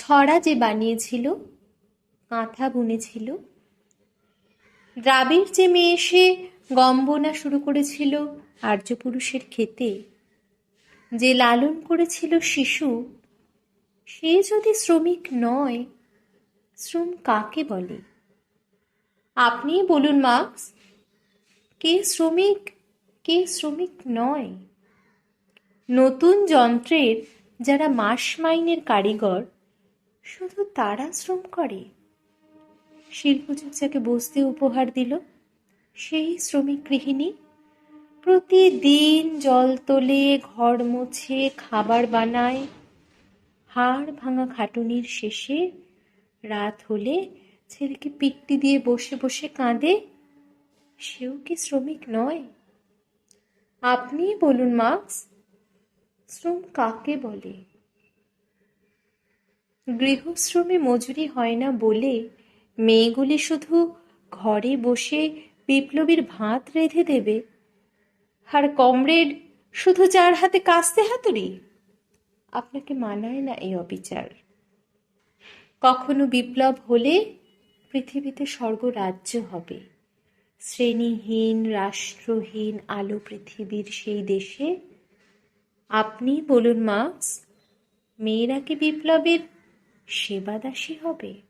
ছড়া যে বানিয়েছিল, কাঁথা বুনেছিল দ্রাবিড় যে মেয়ে এসে গম বোনা শুরু করেছিল আর্যপুরুষের ক্ষেতে, যে লালন করেছিল শিশু, সে যদি শ্রমিক নয়, শ্রম কাকে বলে? আপনি বলুন, মার্কস, কে শ্রমিক কে শ্রমিক নয়? নতুন যন্ত্রের যারা মাস মাইনের কারিগর শুধু তারা শ্রম করে। শিল্পচর্চাকে বসতে উপহার দিল সেই শ্রমিক গৃহিণী। প্রতিদিন জল তোলে, ঘর মোছে, খাবার বানায়। হাড় ভাঙা খাটুনির শেষে রাত হলে ছেলেকে পিট্টি দিয়ে বসে বসে কাঁদে, সেও কি শ্রমিক নয়? আপনি বলুন, মার্কস। শ্রম কাকে বলে? গৃহশ্রমে মজুরি হয় না বলে মেয়েগুলি শুধু ঘরে বসে বিপ্লবীর ভাত রেঁধে দেবে। আর কমরেড, শুধু চার হাতে কাস্তে হাতুড়ি? আপনাকে মানায় না এই অবিচার। কখনো বিপ্লব হলে পৃথিবীতে স্বর্গরাজ্য হবে। শ্রেণীহীন, রাষ্ট্রহীন, আলো পৃথিবীর সেই দেশে। আপনি বলুন, মার্কস, মেয়েরা কি বিপ্লবের সেবাদাসী হবে।